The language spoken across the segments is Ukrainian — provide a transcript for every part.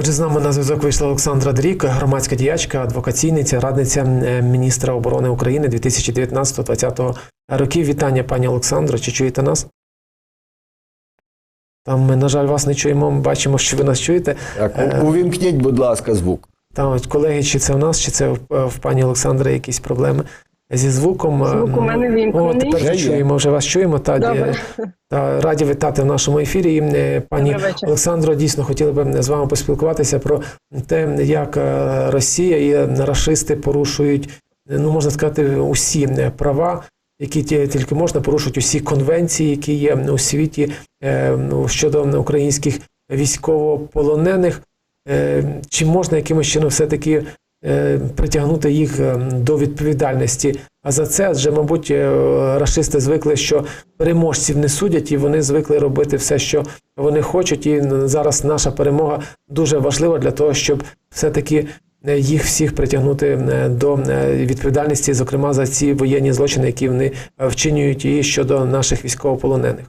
Отже, з нами на зв'язок вийшла Олександра Дрік, громадська діячка, адвокаційниця, радниця е, міністра оборони України 2019-2020 років. Вітання, пані Олександро. Чи чуєте нас? Там ми, на жаль, вас не чуємо. Ми бачимо, що ви нас чуєте. Так, Е, увімкніть, будь ласка, звук. Там, колеги, чи це в нас, чи це в, в пані Олександри якісь проблеми зі звуком? Звук у мене О, тепер чуємо, вже вас чуємо. Та, Добре. та, раді вітати в нашому ефірі. І, е, Пані. Олександро, дійсно хотіли б з вами поспілкуватися про те, як е, Росія і рашисти порушують, ну можна сказати, усі права, які тільки можна, порушують усі конвенції, які є у світі е, ну, щодо українських військовополонених. Чи можна якимось чином все-таки е, притягнути їх е, до відповідальності? А за це, адже, мабуть, е, рашисти звикли, що переможців не судять, і вони звикли робити все, що вони хочуть. І зараз наша перемога дуже важлива для того, щоб все-таки е, їх всіх притягнути е, до е, відповідальності, зокрема за ці воєнні злочини, які вони е, вчинюють і щодо наших військовополонених.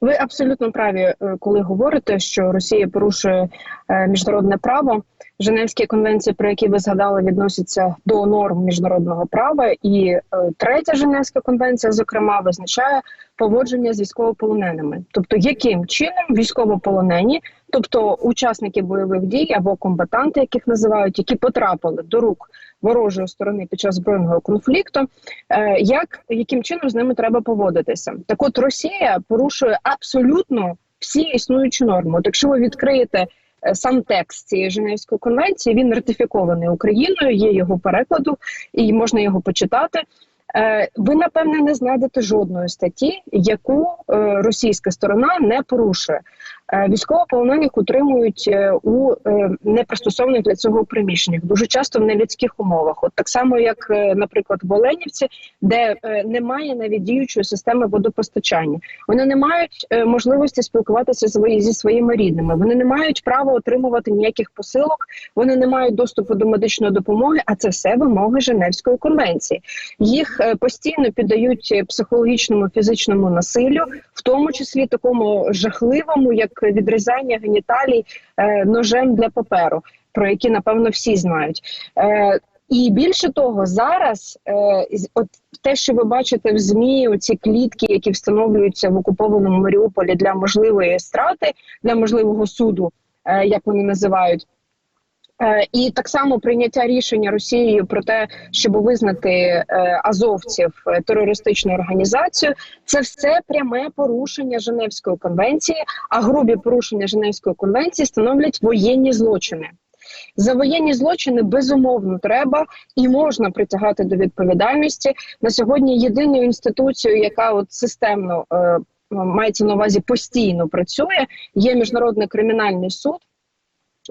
Ви абсолютно праві, е, коли говорите, що Росія порушує е, міжнародне право. Женевські конвенції, про які ви згадали, відносяться до норм міжнародного права, і е, третя Женевська конвенція, зокрема, визначає поводження з військовополоненими, тобто яким чином військовополонені, тобто учасники бойових дій або комбатанти, яких називають, які потрапили до рук ворожої сторони під час збройного конфлікту, е, як яким чином з ними треба поводитися. Так, от Росія порушує абсолютно всі існуючі норми. От якщо ви відкриєте сам текст цієї Женевської конвенції, він ратифікований Україною, є його перекладу, і можна його почитати. Е, Ви напевне не знайдете жодної статті, яку е, російська сторона не порушує. Е, Військовополонених утримують у непристосованих для цього приміщеннях, дуже часто в нелюдських умовах. От так само, як, наприклад, в Оленівці, де немає навіть діючої системи водопостачання. Вони не мають можливості спілкуватися зі своїми рідними. Вони не мають права отримувати ніяких посилок. Вони не мають доступу до медичної допомоги. А це все вимоги Женевської конвенції. Їх постійно піддають е, психологічному фізичному насиллю, в тому числі такому жахливому, як відрізання геніталій е, ножем для паперу, про які напевно всі знають. Е, і більше того, зараз е, от те, що ви бачите в змі, оці клітки, які встановлюються в окупованому Маріуполі для можливої страти, для можливого суду, е, як вони називають. Е, І так само прийняття рішення Росією про те, щоб визнати е, азовців е, терористичною організацією, це все пряме порушення Женевської конвенції. А грубі порушення Женевської конвенції становлять воєнні злочини. За воєнні злочини безумовно треба і можна притягати до відповідальності на сьогодні. Єдиною інституцією, яка от системно е, мається на увазі постійно працює, є міжнародний кримінальний суд.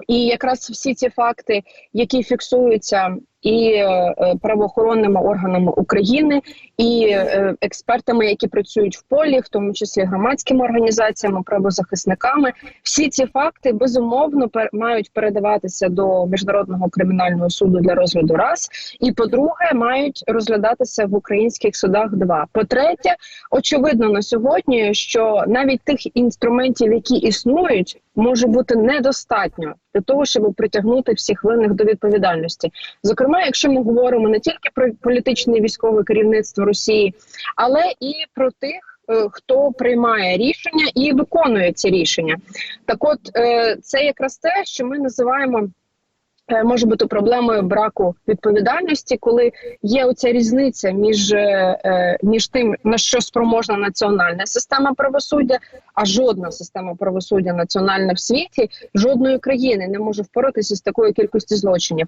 І якраз всі ці факти, які фіксуються і е, правоохоронними органами України, і е, експертами, які працюють в полі, в тому числі громадськими організаціями, правозахисниками, всі ці факти безумовно мають передаватися до міжнародного кримінального суду для розгляду. Раз і по-друге, мають розглядатися в українських судах. Два по-третє, очевидно на сьогодні, що навіть тих інструментів, які існують, може бути недостатньо для того, щоб притягнути всіх винних до відповідальності. Зокрема, якщо ми говоримо не тільки про політичне і військове керівництво Росії, але і про тих. е, Хто приймає рішення і виконує ці рішення, так от е, це якраз те, що ми називаємо може бути проблемою браку відповідальності, коли є оця різниця між, е, е, між тим, на що спроможна національна система правосуддя, а жодна система правосуддя національна в світі жодної країни не може впоратися з такою кількістю злочинів,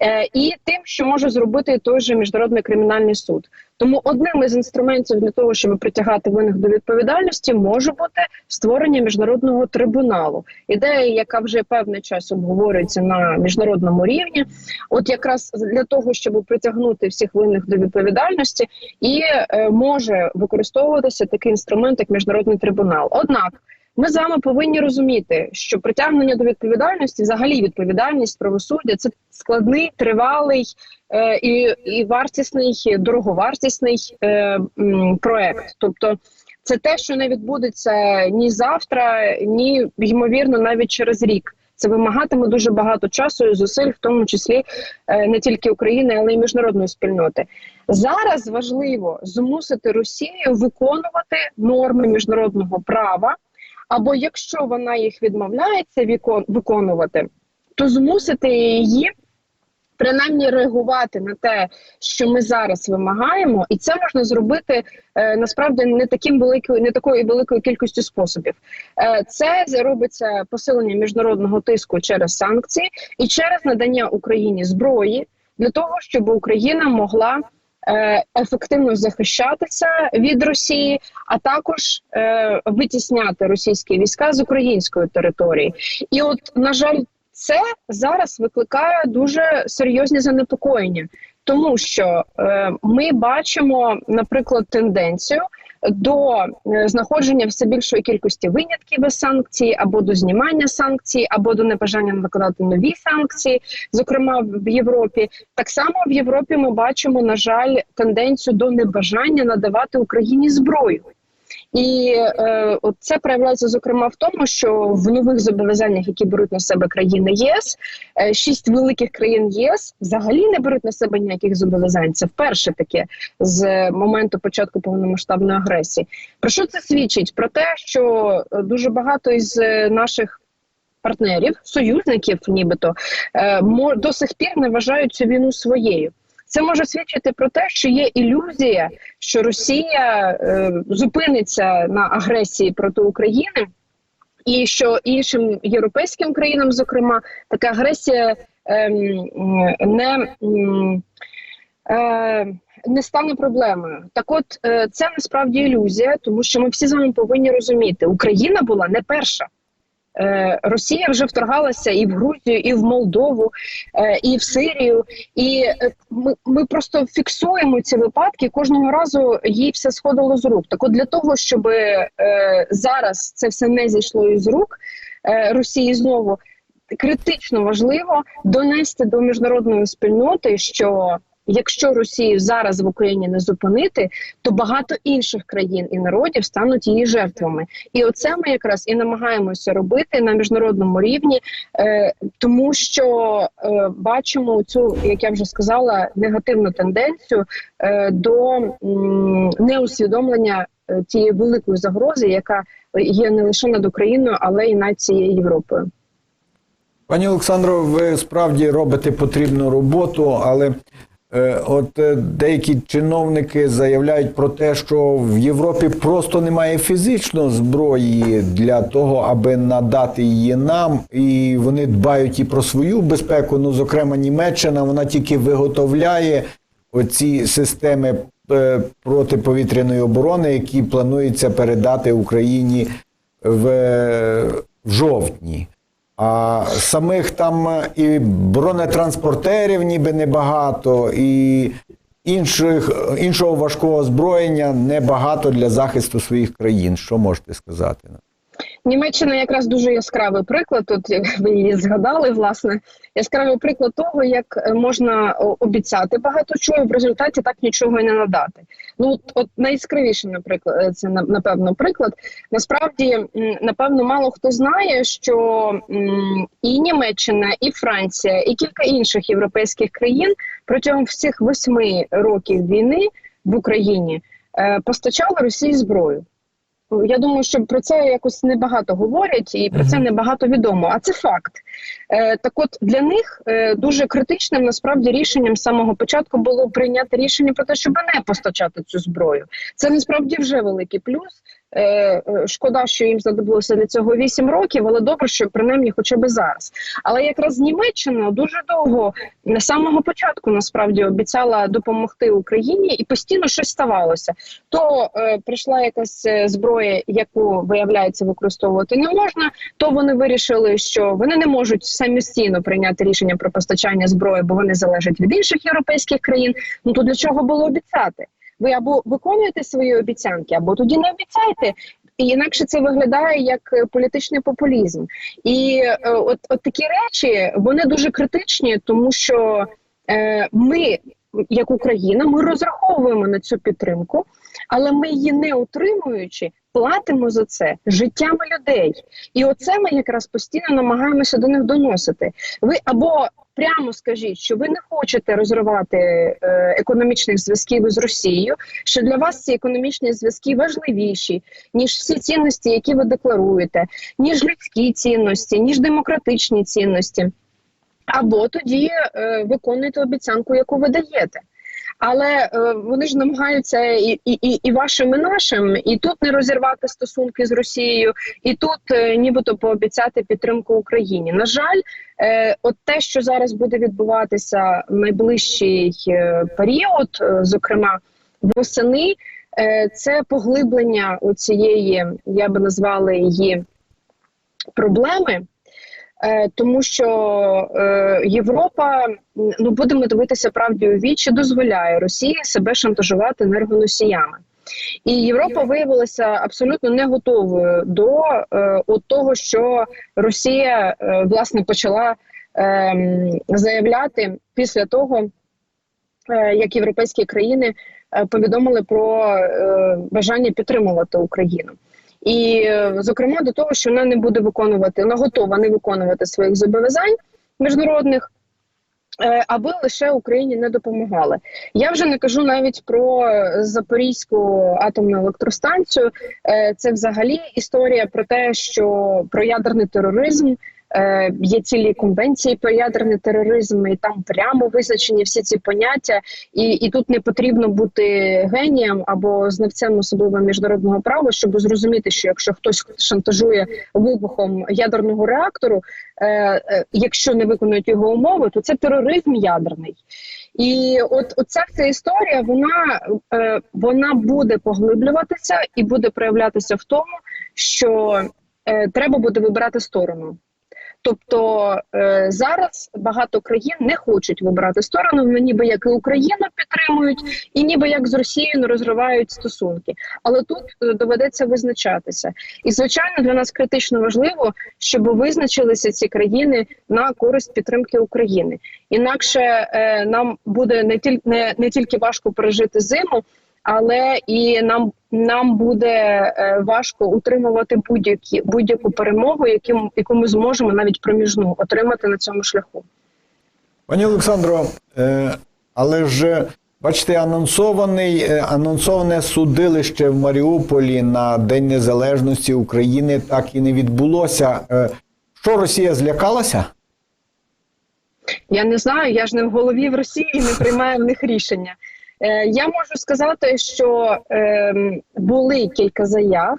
е, і тим, що може зробити той же міжнародний кримінальний суд. Тому одним із інструментів для того, щоб притягати винних до відповідальності, може бути створення міжнародного трибуналу. Ідея, яка вже певний час обговорюється на міжнародному рівні, от якраз для того, щоб притягнути всіх винних до відповідальності, і е, може використовуватися такий інструмент, як міжнародний трибунал. Однак ми з вами повинні розуміти, що притягнення до відповідальності, взагалі відповідальність правосуддя, це складний, тривалий е, і, і вартісний, дороговартісний е, м, проект. Тобто, це те, що не відбудеться ні завтра, ні ймовірно, навіть через рік. Це вимагатиме дуже багато часу і зусиль, в тому числі е, не тільки України, але й міжнародної спільноти. Зараз важливо змусити Росію виконувати норми міжнародного права, або якщо вона їх відмовляється виконувати, то змусити її принаймні реагувати на те, що ми зараз вимагаємо, і це можна зробити е, насправді не таким великою, не такою великою кількістю способів. Е, це робиться посилення міжнародного тиску через санкції і через надання Україні зброї для того, щоб Україна могла. Е, Ефективно захищатися від Росії, а також е, витісняти російські війська з української території, і от на жаль, це зараз викликає дуже серйозні занепокоєння, тому що е, ми бачимо, наприклад, тенденцію до е, знаходження все більшої кількості винятків із санкцій, або до знімання санкцій, або до небажання накладати нові санкції, зокрема в Європі. Так само в Європі ми бачимо, на жаль, тенденцію до небажання надавати Україні зброю. І е, от це проявляється зокрема в тому, що в нових зобов'язаннях, які беруть на себе країни ЄС, е, шість великих країн ЄС взагалі не беруть на себе ніяких зобов'язань. Це вперше таке з моменту початку повномасштабної агресії. Про що це свідчить? Про те, що е, дуже багато із е, наших. Партнерів, союзників, нібито е, до сих пір не вважають цю війну своєю. Це може свідчити про те, що є ілюзія, що Росія е, зупиниться на агресії проти України, і що іншим європейським країнам, зокрема, така агресія ем, не, е, не стане проблемою. Так, от е, це насправді ілюзія, тому що ми всі з вами повинні розуміти, Україна була не перша. Е, Росія вже вторгалася і в Грузію, і в Молдову, е, і в Сирію. І е, ми, ми просто фіксуємо ці випадки. Кожного разу їй все сходило з рук. Так, от для того, щоб зараз це все не зійшло із рук Росії знову. Критично важливо донести до міжнародної спільноти, що якщо Росію зараз в Україні не зупинити, то багато інших країн і народів стануть її жертвами. І оце ми якраз і намагаємося робити на міжнародному рівні, е, тому що е, бачимо цю, як я вже сказала, негативну тенденцію е, до м, неусвідомлення е, тієї великої загрози, яка є не лише над Україною, але й над цією Європою. Пані Олександро, ви справді робите потрібну роботу, але е, от е, деякі чиновники заявляють про те, що в Європі просто немає фізично зброї для того, аби надати її нам, і вони дбають і про свою безпеку. Ну, зокрема, Німеччина вона тільки виготовляє оці системи е, протиповітряної оборони, які планується передати Україні в, в жовтні. А самих там е, і бронетранспортерів ніби небагато, і інших, іншого важкого озброєння небагато для захисту своїх країн. Що можете сказати? Німеччина якраз дуже яскравий приклад. Тут як ви її згадали, власне, яскравий приклад того, як е, можна обіцяти багато чого, в результаті так нічого і не надати. Ну от, от найяскравіше, наприклад, е, це на- напевно приклад. Насправді, напевно, мало хто знає, що і Німеччина, і Франція, і кілька інших європейських країн протягом всіх восьми років війни в Україні е, постачали Росії зброю. Я думаю, що про це якось небагато говорять, і про це небагато відомо. А це факт. Е, так, от для них е, дуже критичним насправді рішенням з самого початку було прийняти рішення про те, щоб не постачати цю зброю. Це насправді вже великий плюс. Е, е, шкода, що їм знадобилося для цього 8 років, але добре, що принаймні хоча б зараз. Але якраз Німеччина дуже довго з самого початку насправді обіцяла допомогти Україні, і постійно щось ставалося. То е, прийшла якась е, зброя, яку виявляється використовувати не можна. То вони вирішили, що вони не можуть самостійно прийняти рішення про постачання зброї, бо вони залежать від інших європейських країн. Ну то для чого було обіцяти? Ви або виконуєте свої обіцянки, або тоді не обіцяйте. І інакше це виглядає як е, політичний популізм. І е, от, от такі речі вони дуже критичні, тому що е, ми, як Україна, ми розраховуємо на цю підтримку. Але ми її не утримуючи, платимо за це життями людей. І оце ми якраз постійно намагаємося до них доносити. Ви або прямо скажіть, що ви не хочете розривати е, економічних зв'язків із Росією, що для вас ці економічні зв'язки важливіші, ніж всі цінності, які ви декларуєте, ніж людські цінності, ніж демократичні цінності. Або тоді е, виконуйте обіцянку, яку ви даєте. Але е, вони ж намагаються і, і, і, вашим, і нашим, і тут не розірвати стосунки з Росією, і тут е, нібито пообіцяти підтримку Україні. На жаль, е, от те, що зараз буде відбуватися в найближчий період, зокрема восени, це поглиблення цієї, я би назвала її проблеми. Е, Тому що е, Європа, ну будемо дивитися правді у вічі, дозволяє Росії себе шантажувати енергоносіями. І Європа виявилася абсолютно не готовою до е, от того, що Росія е, власне почала е, заявляти після того, е, як європейські країни повідомили про е, бажання підтримувати Україну. І, е, зокрема, до того, що вона не буде виконувати, вона готова не виконувати своїх зобов'язань міжнародних, е, аби лише Україні не допомагали. Я вже не кажу навіть про Запорізьку атомну електростанцію. Е, Це взагалі історія про те, що про ядерний тероризм. Е, Є цілі конвенції про ядерний тероризм, і там прямо визначені всі ці поняття, і, і тут не потрібно бути генієм або знавцем особливо міжнародного права, щоб зрозуміти, що якщо хтось шантажує вибухом ядерного реактору, е, е, якщо не виконують його умови, то це тероризм ядерний. І от оця вся історія, вона, е, вона буде поглиблюватися і буде проявлятися в тому, що е, треба буде вибирати сторону. Тобто е, зараз багато країн не хочуть вибирати сторону, вони ніби як і Україну підтримують, і ніби як з Росією розривають стосунки. Але тут е, доведеться визначатися. І звичайно, для нас критично важливо, щоб визначилися ці країни на користь підтримки України. Інакше е, нам буде не тільки не, не тільки важко пережити зиму, але і нам, нам буде е, важко утримувати будь-які будь-яку перемогу, яку, яку ми зможемо навіть проміжну отримати на цьому шляху. Пані Олександро, е, але ж бачите, анонсований, е, анонсоване судилище в Маріуполі на День Незалежності України так і не відбулося. Що Росія злякалася? Я не знаю, я ж не в голові в Росії і не приймаю в них рішення. Е, я можу сказати, що е, були кілька заяв,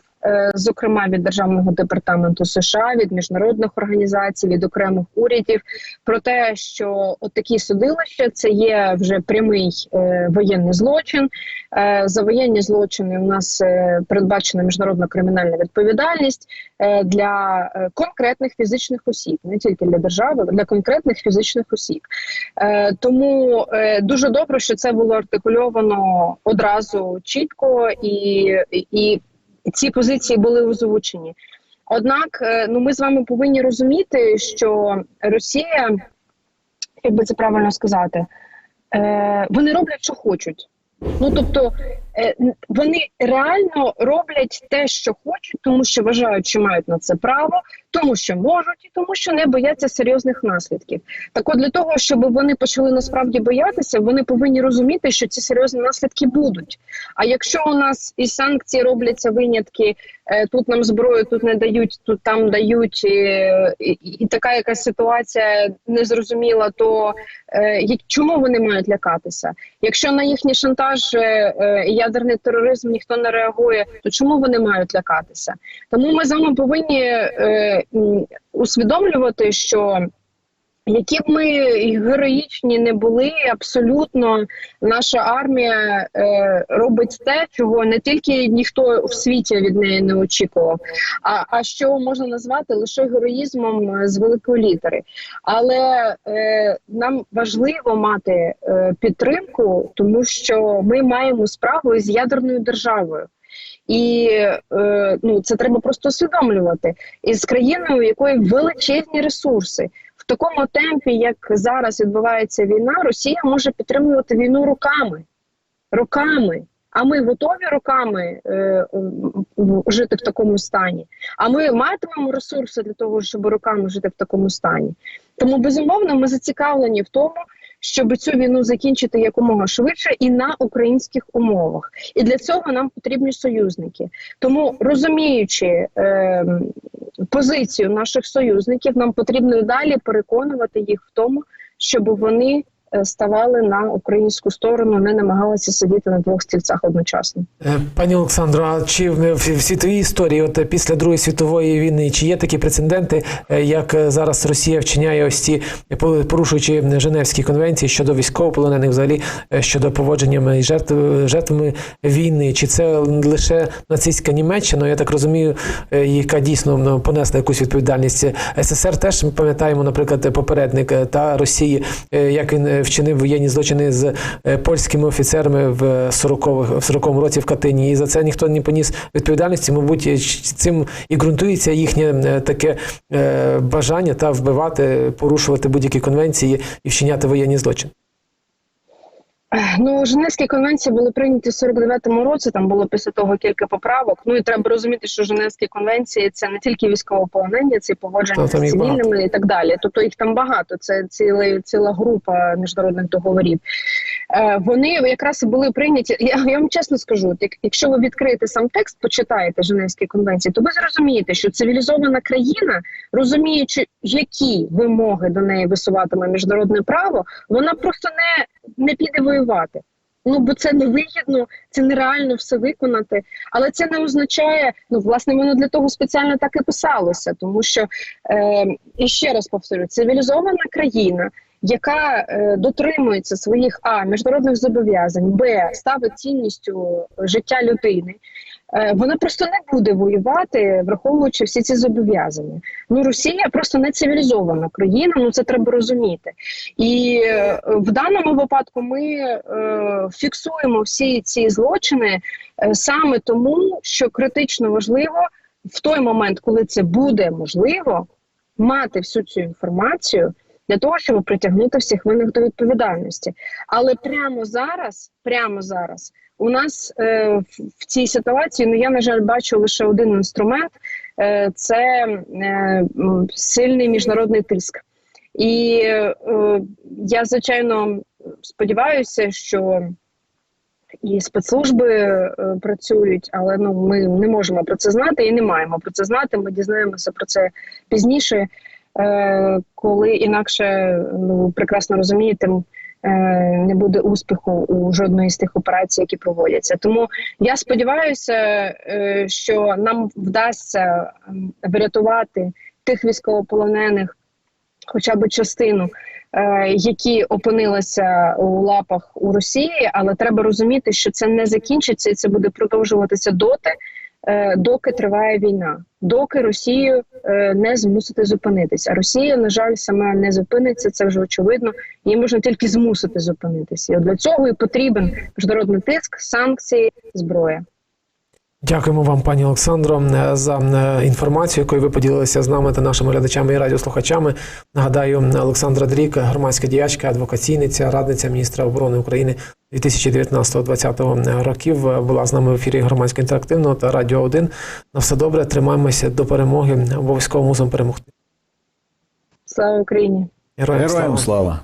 зокрема від державного департаменту США, від міжнародних організацій, від окремих урядів, про те, що от такі судилища це є вже прямий е, воєнний злочин. Е, за воєнні злочини у нас е, передбачена міжнародна кримінальна відповідальність е, для е, конкретних фізичних осіб, не тільки для держави, для конкретних фізичних осіб. Е, тому е, дуже добре, що це було артикульовано одразу чітко, і, і ці позиції були озвучені. Однак, е, ну ми з вами повинні розуміти, що Росія, як би це правильно сказати, е, вони роблять, що хочуть. Ну тобто е, вони реально роблять те, що хочуть, тому що вважають, що мають на це право, тому що можуть, і тому що не бояться серйозних наслідків. Так от для того, щоб вони почали насправді боятися, вони повинні розуміти, що ці серйозні наслідки будуть. А якщо у нас із санкцій робляться винятки, е, тут нам зброю, тут не дають, тут там дають, і, і, і така якась ситуація незрозуміла, то е, чому вони мають лякатися? Якщо на їхній шантаж е, е, і ядерний тероризм ніхто не реагує, то чому вони мають лякатися? Тому ми з вами повинні е, усвідомлювати, що які б ми героїчні не були, абсолютно наша армія е, робить те, чого не тільки ніхто в світі від неї не очікував, а, а що можна назвати лише героїзмом е, з великої літери. Але е, нам важливо мати е, підтримку, тому що ми маємо справу з ядерною державою. І е, ну це треба просто усвідомлювати із країною, у якої величезні ресурси. В такому темпі, як зараз відбувається війна, Росія може підтримувати війну роками, роками. А ми готові роками е, жити в такому стані. А ми матимемо ресурси для того, щоб роками жити в такому стані. Тому безумовно ми зацікавлені в тому, щоб цю війну закінчити якомога швидше і на українських умовах. І для цього нам потрібні союзники. Тому розуміючи е, позицію наших союзників, нам потрібно далі переконувати їх в тому, щоб вони ставали на українську сторону, не намагалися сидіти на двох стільцях одночасно. Е, Пані Олександро, чи в світовій історії, от е, після Другої світової війни, чи є такі прецеденти, е, як е, зараз Росія вчиняє ось ці е, порушуючи Женевські конвенції щодо військовополонених, взагалі е, щодо поводження і жертв жертвами війни? Чи це лише нацистська Німеччина? Я так розумію, е, яка дійсно ну, понесла якусь відповідальність. СССР теж ми пам'ятаємо, наприклад, попередник е, та Росії, е, як він е, вчинив воєнні злочини з е, польськими офіцерами в 40-х, в 40-му році в Катині. І за це ніхто не поніс відповідальності. Мабуть, е, цим і ґрунтується їхнє е, таке бажання та вбивати, порушувати будь-які конвенції і вчиняти воєнні злочини. Ну, Женевські конвенції були прийняті в 49-му році. Там було після того кілька поправок. Ну і треба розуміти, що Женевські конвенції це не тільки військовополонення, це і поводження з цивільними і так далі. Тобто їх там багато. Це ціла, ціла група міжнародних договорів. Е, вони якраз і були прийняті. Я, я вам чесно скажу, як, якщо ви відкриєте сам текст, почитаєте Женевські конвенції, то ви зрозумієте, що цивілізована країна, розуміючи, які вимоги до неї висуватиме міжнародне право, вона просто не, не піде воювати. Ну бо це невигідно, це нереально все виконати. Але це не означає, ну власне, воно для того спеціально так і писалося, тому що е, і ще раз повторю, цивілізована країна, яка е, дотримується своїх а міжнародних зобов'язань, б ставить цінністю життя людини. Е, Вона просто не буде воювати, враховуючи всі ці зобов'язання. Ну Росія просто не цивілізована країна. Ну це треба розуміти. І е, в даному випадку ми е, фіксуємо всі ці злочини е, саме тому, що критично важливо в той момент, коли це буде можливо, мати всю цю інформацію для того, щоб притягнути всіх винних до відповідальності. Але прямо зараз, прямо зараз, у нас е, в, цій ситуації, ну я на жаль бачу лише один інструмент: е, це е, сильний міжнародний тиск. І е, я звичайно сподіваюся, що і спецслужби е, працюють, але ну ми не можемо про це знати і не маємо про це знати. Ми дізнаємося про це пізніше, е, коли інакше ну прекрасно розумієте. Е, Не буде успіху у жодної з тих операцій, які проводяться. Тому я сподіваюся, е, що нам вдасться врятувати тих військовополонених, хоча б частину, е, які опинилися у лапах у Росії, але треба розуміти, що це не закінчиться і це буде продовжуватися доти, доки триває війна, доки Росію е, не змусити зупинитися. А Росія, на жаль, сама не зупиниться. Це вже очевидно. Її можна тільки змусити зупинитися. І для цього і потрібен міжнародний тиск, санкції, зброя. Дякуємо вам, пані Олександро, е, за е, інформацію, якою ви поділилися з нами та нашими глядачами і радіослухачами. Нагадаю, Олександра Дрік, громадська діячка, адвокаційниця, радниця міністра оборони України 2019-2020 років, е, була з нами в ефірі громадсько інтерактивного та радіо 1. На все добре, тримаємося до перемоги. Обов'язково мусимо перемогти. Слава Україні! Героям, Героям слава! слава!